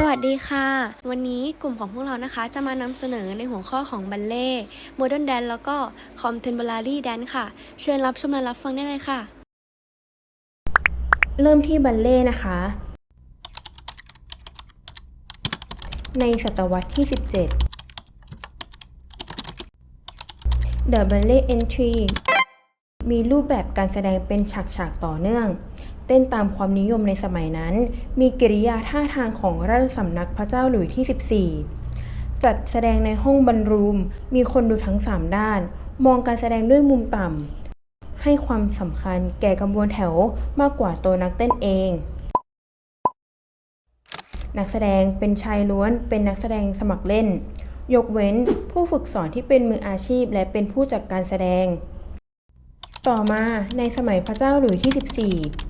สวัสดีค่ะ วันนี้กลุ่มของพวกเรานะคะ จะมานำเสนอในหัวข้อของบัลเล่โมเดิร์นแดนแล้วก็คอมเทม p อรี่แดนค่ะ เชิญรับชมและรับฟังได้เลยค่ะ เริ่มที่บัลเล่นะคะ ในศตวรรษที่ 17 The Ballet Entry มีรูปแบบการแสดงเป็นฉากๆ ต่อเนื่อง เต้นตามความนิยมในสมัยนั้น มีกิริยาท่าทางของราชสำนักพระเจ้าหลุยส์ที่ 14 จัดแสดงในห้องบรรรูม มีคนดูทั้ง 3 ด้าน มองการแสดงด้วยมุมต่ำ ให้ความสำคัญแก่กระบวนแถวมากกว่าตัวนักเต้นเอง นักแสดงเป็นชายล้วน เป็นนักแสดงสมัครเล่น ยกเว้นผู้ฝึกสอนที่เป็นมืออาชีพและเป็นผู้จัดการแสดง ต่อมาในสมัยพระเจ้าหลุยส์ที่ 14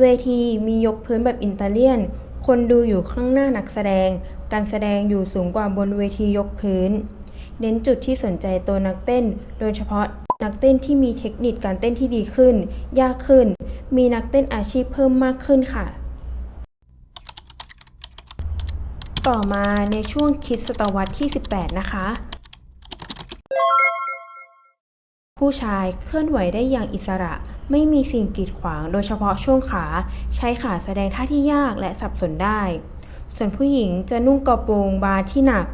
เวทีมียกพื้นแบบอิตาเลียน คนดูอยู่ข้างหน้านักแสดง การแสดงอยู่สูงกว่าบนเวทียกพื้น เน้นจุดที่สนใจตัวนักเต้น โดยเฉพาะนักเต้นที่มีเทคนิคการเต้นที่ดีขึ้น ยากขึ้น มีนักเต้นอาชีพเพิ่มมากขึ้นค่ะ ต่อมาในช่วงคริดศตวรรษที่ 18 นะคะ ผู้ชายเคลื่อนไหวได้อย่างอิสระ ไม่มีสิ่งกีดขวางโดยเฉพาะช่วงขา ใช้ขาแสดงท่าที่ยากและสับสนได้ ส่วนผู้หญิงจะนุ่งกระโปรงบาที่หนัก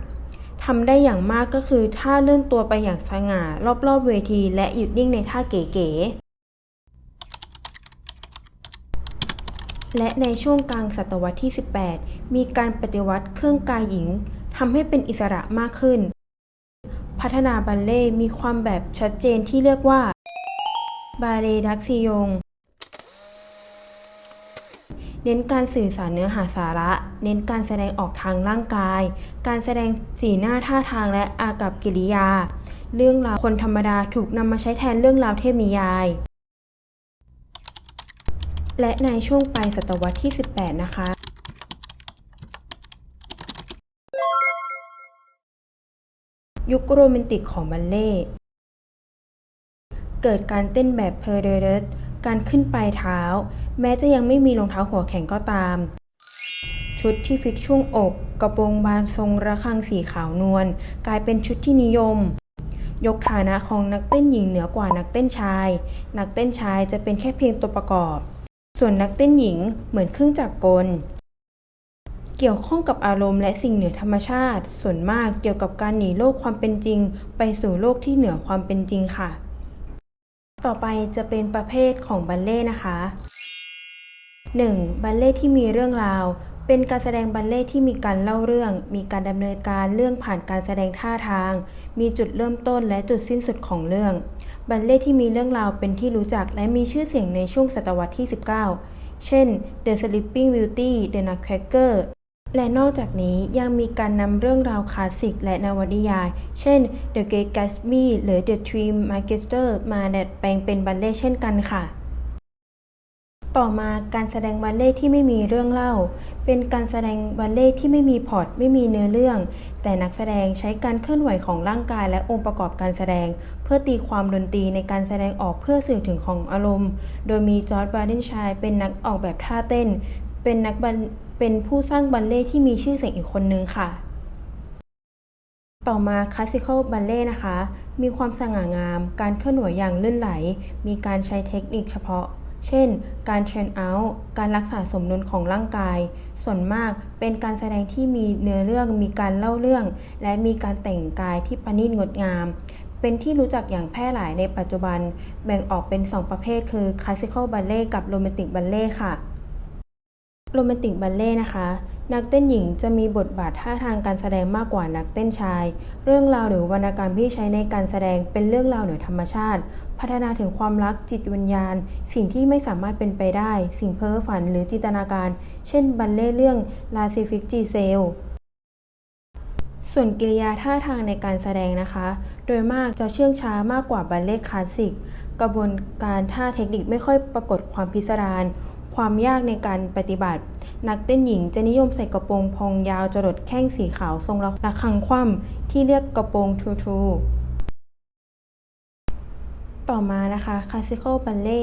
ทำได้อย่างมากก็คือท่าเลื่อนตัวไปอย่างสง่ารอบๆเวทีและหยุดนิ่งในท่าเก๋ๆ และในช่วงกลางศตวรรษที่ 18 มีการปฏิวัติเครื่องกายหญิงทำให้เป็นอิสระมากขึ้น พัฒนาบัลเล่มีความแบบชัดเจนที่เรียกว่า บาเลดักซิยง เน้นการสื่อสารเนื้อหาสาระ เน้นการแสดงออกทางร่างกาย การแสดงสีหน้าท่าทางและอากับกิริยา เรื่องราวคนธรรมดาถูกนำมาใช้แทนเรื่องราวเทพนิยาย และในช่วงปลายศตวรรษที่ 18 นะคะยุคโรแมนติกของบัลเล่ เกิดการเต้นแบบเพอร์เดรสการขึ้นปลายเท้า แม้จะยังไม่มีรองเท้าหัวแข็งก็ตาม ชุดที่ฟิกช่วงอก กระโปรงบานทรงระฆังสีขาวนวลกลายเป็นชุดที่นิยม ยกฐานะของนักเต้นหญิงเหนือกว่านักเต้นชาย นักเต้นชายจะเป็นแค่เพียงตัวประกอบ ส่วนนักเต้นหญิงเหมือนเครื่องจักรกลเกี่ยวข้องกับอารมณ์และสิ่งเหนือธรรมชาติ ส่วนมากเกี่ยวกับการหนีโลกความเป็นจริง ไปสู่โลกที่เหนือความเป็นจริงค่ะ ต่อไปจะเป็นประเภทของบัลเล่นะคะ 1. บัลเล่ที่มีเรื่องราว เป็นการแสดงบัลเล่ที่มีการเล่าเรื่อง มีการดำเนินการเรื่องผ่านการแสดงท่าทาง มีจุดเริ่มต้นและจุดสิ้นสุดของเรื่อง บัลเล่ที่มีเรื่องราวเป็นที่รู้จักและมีชื่อเสียงในช่วงศตวรรษที่ 19 เช่น The Sleeping Beauty The Nutcracker และนอกจากนี้ยังมีการนำเรื่องราวคลาสสิกและนวนิยาย เช่น The Great Gatsby หรือ The Three Musketeers มาดัดแปลงเป็นบัลเล่เช่นกันค่ะ ต่อมาการแสดงบัลเล่ที่ไม่มีเรื่องเล่า เป็นการแสดงบัลเล่ที่ไม่มีพล็อตไม่มีเนื้อเรื่อง แต่นักแสดงใช้การเคลื่อนไหวของร่างกายและองค์ประกอบการแสดง เพื่อตีความดนตรีในการแสดงออกเพื่อสื่อถึงของอารมณ์ โดยมีจอร์จบาร์เดนชัยเป็นนักออกแบบท่าเต้น เป็นนักบัล เป็นผู้สร้างบัลเล่ที่มีชื่อเสียงอีกคนนึงค่ะ ต่อมาคลาสสิคอลบัลเล่นะคะ มีความสง่างาม การเคลื่อนไหวอย่างลื่นไหล มีการใช้เทคนิคเฉพาะ เช่น การเทรนเอาท์การรักษาสมดุลของร่างกาย ส่วนมากเป็นการแสดงที่มีเนื้อเรื่อง มีการเล่าเรื่อง และมีการแต่งกายที่ประณีตงดงาม เป็นที่รู้จักอย่างแพร่หลายในปัจจุบัน แบ่งออกเป็น 2 ประเภทคือคลาสสิคอลบัลเล่กับโรแมนติกบัลเล่ค่ะ โรแมนติกบัลเล่นะคะ นักเต้นหญิงจะมีบทบาทท่าทางการแสดงมากกว่านักเต้นชาย เรื่องราวหรือวรรณกรรมที่ใช้ในการแสดงเป็นเรื่องราวเหนือธรรมชาติ พัฒนาถึงความรักจิตวิญญาณ สิ่งที่ไม่สามารถเป็นไปได้ สิ่งเพ้อฝันหรือจินตนาการ เช่นบัลเล่เรื่องลาซิฟิกจีเซล ส่วนกิริยาท่าทางในการแสดงนะคะ โดยมากจะเชื่องช้ามากกว่าบัลเล่คลาสสิก กระบวนการท่าเทคนิคไม่ค่อยปรากฏความพิสดาร ความยากในการปฏิบัติ นักเต้นหญิงจะนิยมใส่กระโปรงพองยาวจรดแข้งสีขาวทรงระฆังคว่ำที่เรียกกระโปรงทูทูต่อมานะคะคลาสสิคอลบัลเล่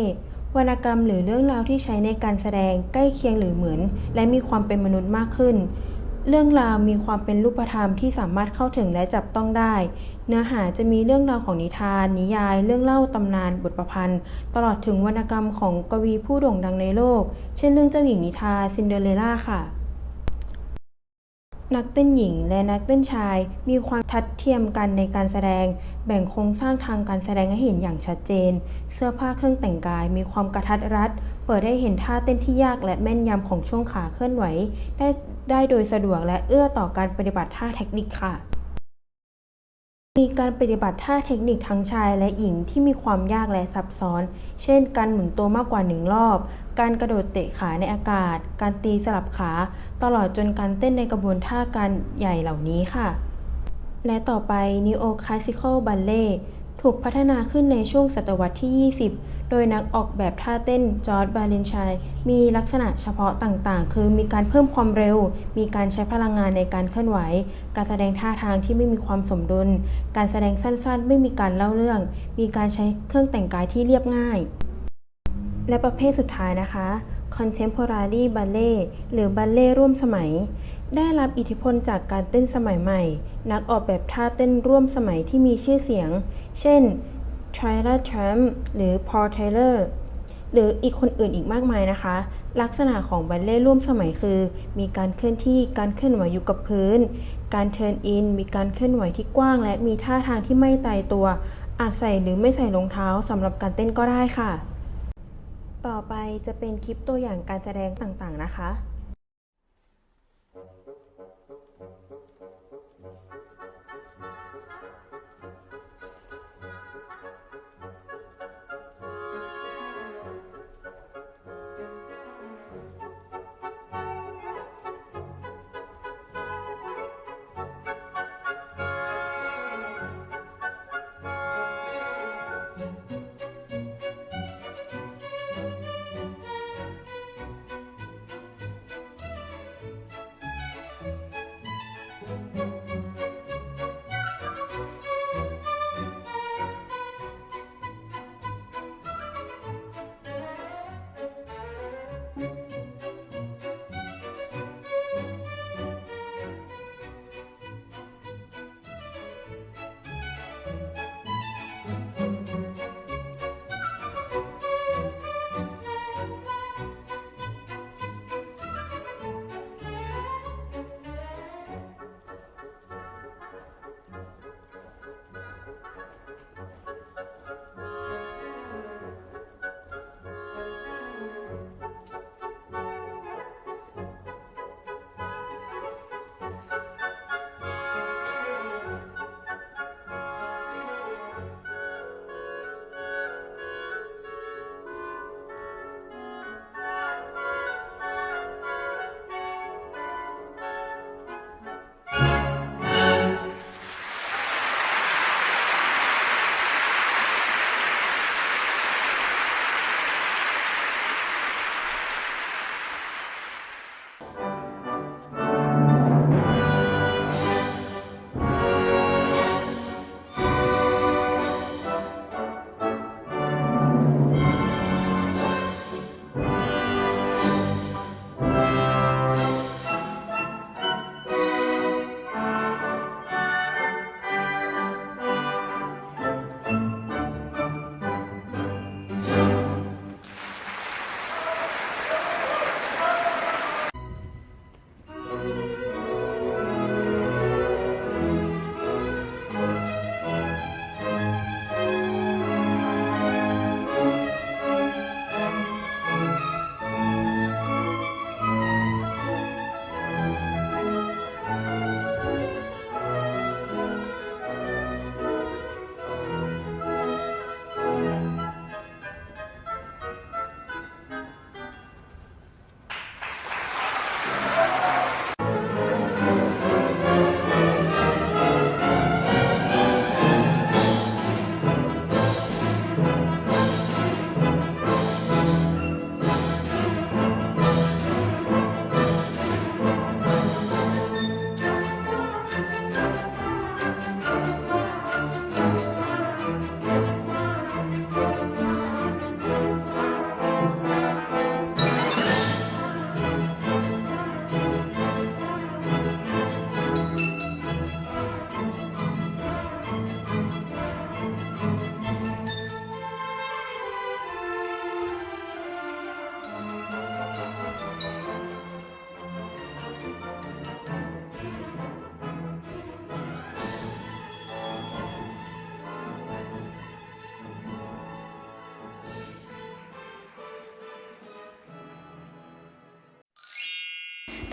วรรณกรรมหรือเรื่องราวที่ใช้ในการแสดงใกล้เคียงหรือเหมือน และมีความเป็นมนุษย์มากขึ้น เรื่องราวมีความเป็นรูปธรรมที่สามารถเข้าถึงและจับต้องได้ เนื้อหาจะมีเรื่องราวของนิทาน นิยาย เรื่องเล่าตำนาน บทประพันธ์ ตลอดถึงวรรณกรรมของกวีผู้โด่งดังในโลก เช่นเรื่องเจ้าหญิงนิทาซินเดอเรลล่าค่ะ นักเต้นหญิงและนักเต้นชายมีความทัดเทียมกันในการแสดง แบ่งโครงสร้างทางการแสดงให้เห็นอย่างชัดเจน เสื้อผ้าเครื่องแต่งกาย มีความกระทัดรัด เปิดให้เห็นท่าเต้นที่ยากและแม่นยำของช่วงขาเคลื่อนไหวได้ ได้โดยสะดวกและเอื้อต่อการปฏิบัติท่าเทคนิคค่ะ มีการปฏิบัติท่าเทคนิคทั้งชายและหญิงที่มีความยากและซับซ้อน เช่น การหมุนตัวมากกว่าหนึ่งรอบ การกระโดดเตะขาในอากาศ การตีสลับขา ตลอดจนการเต้นในกระบวนท่าการใหญ่เหล่านี้ค่ะ และต่อไป Neo Classical Ballet ถูกพัฒนาขึ้นในช่วงศตวรรษที่ 20 โดยนักออกแบบท่าเต้นจอร์ดบาเลนชัยมีลักษณะเฉพาะต่างๆ คือมีการเพิ่มความเร็ว มีการใช้พลังงานในการเคลื่อนไหว การแสดงท่าทางที่ไม่มีความสมดุล การแสดงสั้นๆ ไม่มีการเล่าเรื่อง มีการใช้เครื่องแต่งกายที่เรียบง่าย และประเภทสุดท้ายนะคะ Contemporary Ballet หรือบัลเล่ร่วมสมัย ได้รับอิทธิพลจากการเต้นสมัยใหม่ นักออกแบบท่าเต้นร่วมสมัยที่มีชื่อเสียง เช่น t r y l a Tramp หรือ Paul Taylor หรืออีกคนอื่นอีกมากมายนะคะ ลักษณะของบัลเล่ร่วมสมัยคือ มีการเคลื่อนที่การเคลื่อนไหวอยู่กับพื้น การเทิร์นอินมีการเคลื่อนไหวที่กว้าง และมีท่าทางที่ไม่ตายตัว อาจใส่หรือไม่ใส่รองเท้าสำหรับการเต้นก็ได้ค่ะ ต่อไปจะเป็นคลิปตัวอย่างการแสดงต่างๆนะคะ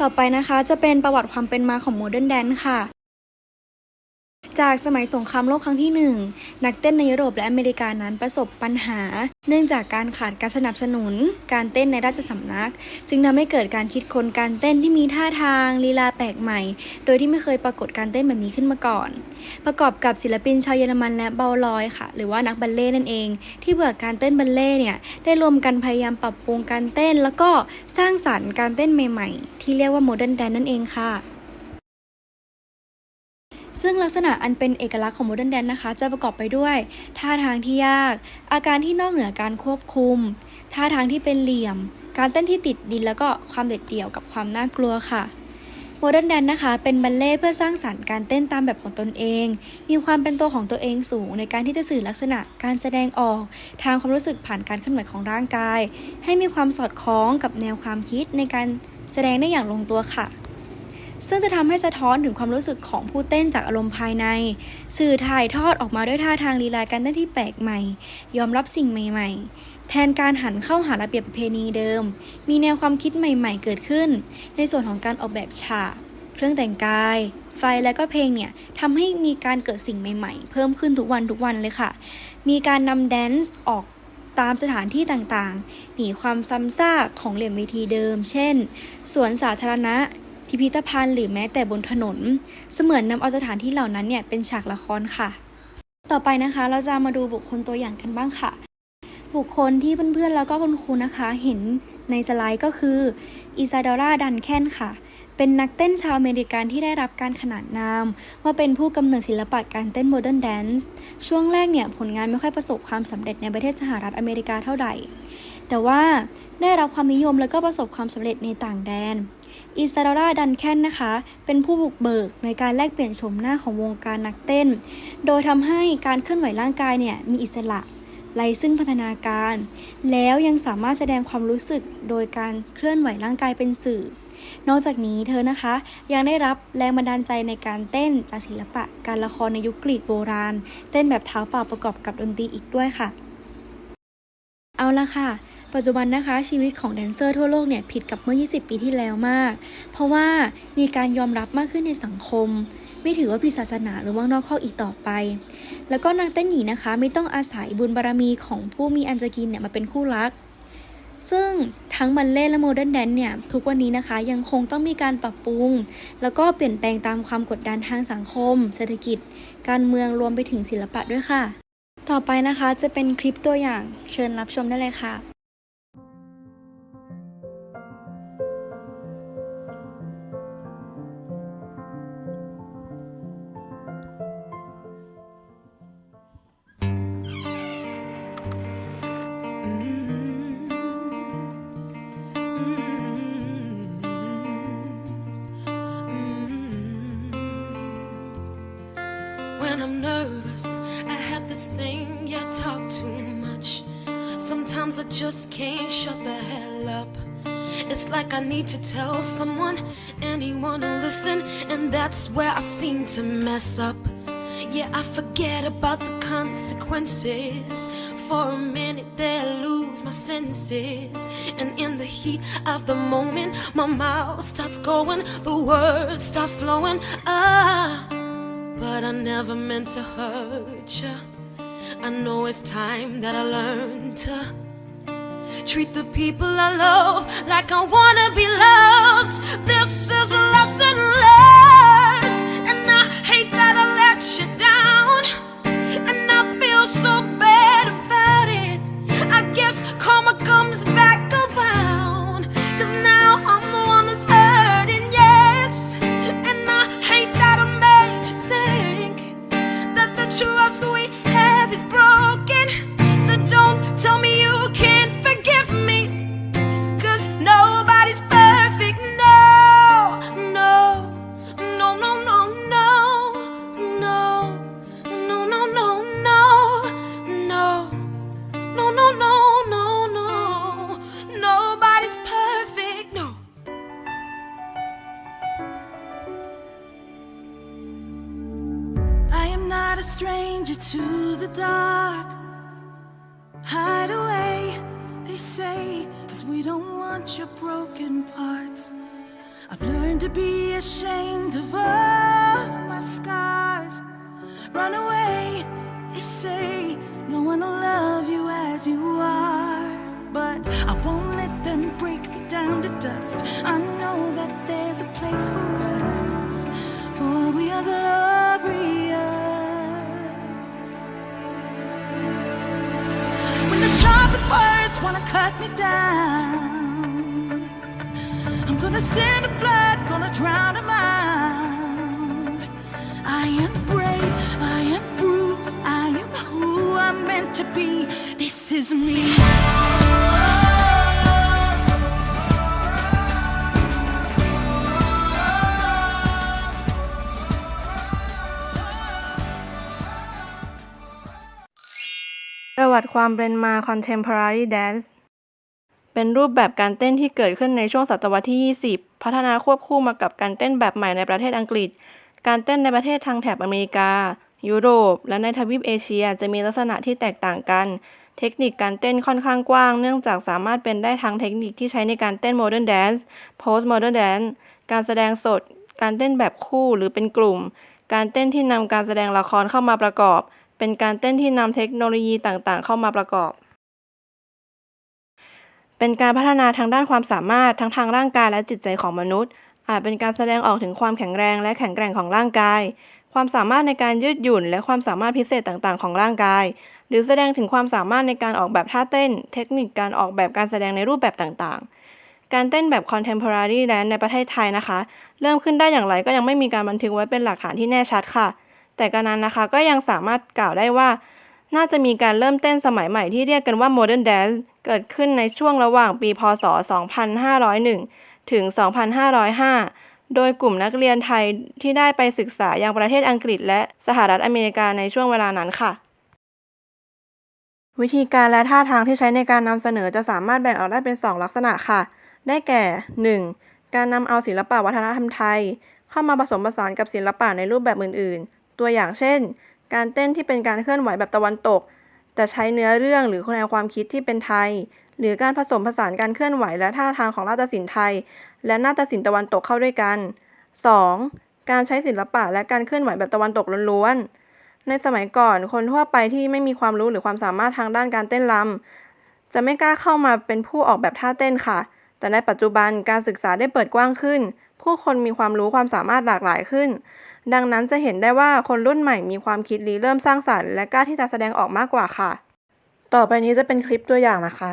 ต่อไปนะคะจะเป็นประวัติความเป็นมาของโมเดิร์นแดนค่ะ จากสมัยสงครามโลกครั้งที่หนึ่งนักเต้นในยุโรปและอเมริกานั้นประสบปัญหา เนื่องจากการขาดการสนับสนุน การเต้นในราชสำนัก จึงทำให้เกิดการคิดค้นการเต้นที่มีท่าทางลีลาแปลกใหม่ โดยที่ไม่เคยปรากฏการเต้นแบบนี้ขึ้นมาก่อน ประกอบกับศิลปินชาวเยอรมันและเบาลอยค่ะ หรือว่านักบัลเล่ตนั่นเอง ที่เบื่อการเต้นบัลเล่เนี่ยได้รวมกันพยายามปรับปรุงการเต้น แล้วก็สร้างสรรค์การเต้นใหม่ ๆ ที่เรียกว่าโมเดิร์นแดนนั่นเองค่ะ ซึ่งลักษณะอันเป็นเอกลักษณ์ของโมเดิร์นแดนนะคะ จะประกอบไปด้วย ท่าทางที่ยาก อาการที่นอกเหนือการควบคุม ท่าทางที่เป็นเหลี่ยม การเต้นที่ติดดินแล้วก็ความเด็ดเดี่ยวกับความน่ากลัวค่ะโมเดิร์นแดนนะคะเป็นบัลเล่เพื่อสร้างสรรค์การเต้นตามแบบของตนเอง มีความเป็นตัวของตัวเองสูงในการที่จะสื่อลักษณะการแสดงออก ทางความรู้สึกผ่านการเคลื่อนไหวของร่างกาย ให้มีความสอดคล้องกับแนวความคิดในการแสดงได้อย่างลงตัวค่ะ ซึ่งจะทำให้สะท้อนถึงความรู้สึกของผู้เต้นจากอารมณ์ภายใน สื่อถ่ายทอดออกมาด้วยท่าทางลีลาการเต้นที่แปลกใหม่ ยอมรับสิ่งใหม่ ๆ แทนการหันเข้าหาระเบียบประเพณีเดิม มีแนวความคิดใหม่ ๆ เกิดขึ้น ในส่วนของการออกแบบฉาก เครื่องแต่งกายไฟและก็เพลงเนี่ยทำให้มีการเกิดสิ่งใหม่ ๆ เพิ่มขึ้นทุกวันทุกวันเลยค่ะ มีการนำแดนซ์ออกตามสถานที่ต่างๆ หนีความซ้ำซากของเหลี่ยมเวทีเดิม เช่น สวนสาธารณะ พิพิธภัณฑ์หรือแม้แต่บนถนน เสมือนนำเอาสถานที่เหล่านั้นเนี่ยเป็นฉากละครค่ะ ต่อไปนะคะเราจะมาดูบุคคลตัวอย่างกันบ้างค่ะ บุคคลที่เพื่อนๆแล้วก็คุณครูนะคะ เห็นในสไลด์ก็คืออิซาดอร่าดันแคนค่ะ เป็นนักเต้นชาวอเมริกันที่ได้รับการขนานนาม ว่าเป็นผู้กำเนิดศิลปะการเต้นโมเดิร์นแดนซ์ช่วงแรกเนี่ยผลงานไม่ค่อยประสบความสำเร็จในประเทศสหรัฐอเมริกาเท่าไหร่ แต่ว่าได้รับความนิยมและก็ประสบความสำเร็จในต่างแดน อิซาดอราดันแคนนะคะ เป็นผู้บุกเบิกในการแลกเปลี่ยนโฉมหน้าของวงการนักเต้น โดยทำให้การเคลื่อนไหวร่างกายเนี่ยมีอิสระไร้ซึ่งพัฒนาการ แล้วยังสามารถแสดงความรู้สึกโดยการเคลื่อนไหวร่างกายเป็นสื่อ นอกจากนี้เธอนะคะ ยังได้รับแรงบันดาลใจในการเต้นจากศิลปะการละครในยุคกรีกโบราณ เต้นแบบเท้าเปล่าประกอบกับดนตรีอีกด้วยค่ะ เอาละค่ะ ปัจจุบันนะคะชีวิตของแดนเซอร์ทั่วโลกเนี่ยผิดกับเมื่อ 20 ปีที่แล้วมาก เพราะว่ามีการยอมรับมากขึ้นในสังคม ไม่ถือว่าผิดศาสนาหรือว่านอกข้ออีกต่อไป แล้วก็นักเต้นหญิงนะคะ ไม่ต้องอาศัยบุญบารรมีของผู้มีอันจะกินเนี่ยมาเป็นคู่รัก ซึ่งทั้งบัลเล่และโมเดิร์นแดนเนี่ยทุกวันนี้นะคะยังคงต้องมีการปรับปรุง แล้วก็เปลี่ยนแปลงตามความกดดันทางสังคม เศรษฐกิจ การเมืองรวมไปถึงศิลปะด้วยค่ะ ต่อไปนะคะจะเป็นคลิปตัวอย่างเชิญรับชมได้เลยค่ะ just can't shut the hell up. It's like I need to tell someone, anyone to listen, and that's where I seem to mess up. Yeah, I forget about the consequences. For a minute there, I lose my senses. And in the heat of the moment, my mouth starts going, the words start flowing. Ah, but I never meant to hurt you. I know it's time that I learn to treat the people I love like I wanna be loved. This is as you are. But I won't let them break me down to dust. I know that there's a place for us, for we are glorious. When the sharpest words wanna cut me down, I'm gonna send the blood, gonna drown them out. I am brave, I am bruised, I am who I'm meant to be. This is me. ประวัติความเป็นมา Contemporary Dance เป็นรูปแบบการเต้นที่เกิดขึ้นในช่วงศตวรรษที่ 20 พัฒนาควบคู่มากับการเต้นแบบใหม่ในประเทศอังกฤษ การเต้นในประเทศทางแถบอเมริกา ยุโรป และในทวีปเอเชียจะมีลักษณะที่แตกต่างกัน เทคนิคการเต้นค่อนข้างกว้าง เนื่องจากสามารถเป็นได้ทั้งเทคนิคที่ใช้ในการเต้น Modern Dance Post Modern Dance การแสดงสด การเต้นแบบคู่หรือเป็นกลุ่ม การเต้นที่นำการแสดงละครเข้ามาประกอบ เป็นการเต้นที่นำเทคโนโลยีต่างๆ เข้ามาประกอบ เป็นการพัฒนาทางด้านความสามารถทั้งทางร่างกายและจิตใจของมนุษย์ อาจเป็นการแสดงออกถึงความแข็งแรงและแข็งแกร่งของร่างกาย ความสามารถในการยืดหยุ่น และความสามารถพิเศษต่างๆ ของร่างกาย หรือแสดงถึงความสามารถในการออกแบบท่าเต้น เทคนิคการออกแบบการแสดงในรูปแบบต่างๆ การเต้นแบบ contemporary dance ในประเทศไทยนะคะ เริ่มขึ้นได้อย่างไรก็ยังไม่มีการบันทึกไว้เป็นหลักฐานที่แน่ชัดค่ะ แต่การนั้นนะคะก็ยังสามารถกล่าวได้ว่า น่าจะมีการเริ่มเต้นสมัยใหม่ที่เรียกกันว่า Modern Dance เกิดขึ้นในช่วงระหว่างปี พศ 2501 ถึง 2505โดยกลุ่มนักเรียนไทยที่ได้ไปศึกษายังประเทศอังกฤษและสหรัฐอเมริกาในช่วงเวลานั้นค่ะ วิธีการและท่าทางที่ใช้ในการนำเสนอจะสามารถแบ่งออกได้เป็น 2 ลักษณะค่ะ ได้แก่ 1. การนำเอาศิลปะวัฒนธรรมไทย เข้ามาผสมผสานกับศิลปะในรูปแบบอื่น ๆ ตัวอย่างเช่น การเต้นที่เป็นการเคลื่อนไหวแบบตะวันตก แต่ใช้เนื้อเรื่องหรือแนวความคิดที่เป็นไทย หรือการผสมผสานการเคลื่อนไหวและท่าทางของนาฏศิลป์ไทย และนาฏศิลป์ตะวันตกเข้าด้วยกัน 2. การใช้ศิลปะและการเคลื่อนไหวแบบตะวันตกล้วนๆ ในสมัยก่อนคนทั่วไปที่ไม่มีความรู้หรือความสามารถทางด้านการเต้นรำจะไม่กล้าเข้ามาเป็นผู้ออกแบบท่าเต้นค่ะ แต่ในปัจจุบันการศึกษาได้เปิดกว้างขึ้น ผู้คนมีความรู้ความสามารถหลากหลายขึ้น ดังนั้นจะเห็นได้ว่าคนรุ่นใหม่มีความคิดริเริ่มสร้างสรรค์และกล้าที่จะแสดงออกมากกว่าค่ะ ต่อไปนี้จะเป็นคลิปตัวอย่างนะคะ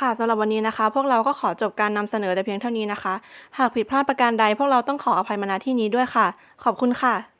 ค่ะสำหรับวันนี้นะคะ พวกเราก็ขอจบการนำเสนอแต่เพียงเท่านี้นะคะ หากผิดพลาดประการใดพวกเราต้องขออภัยมาณที่นี้ด้วยค่ะ ขอบคุณค่ะ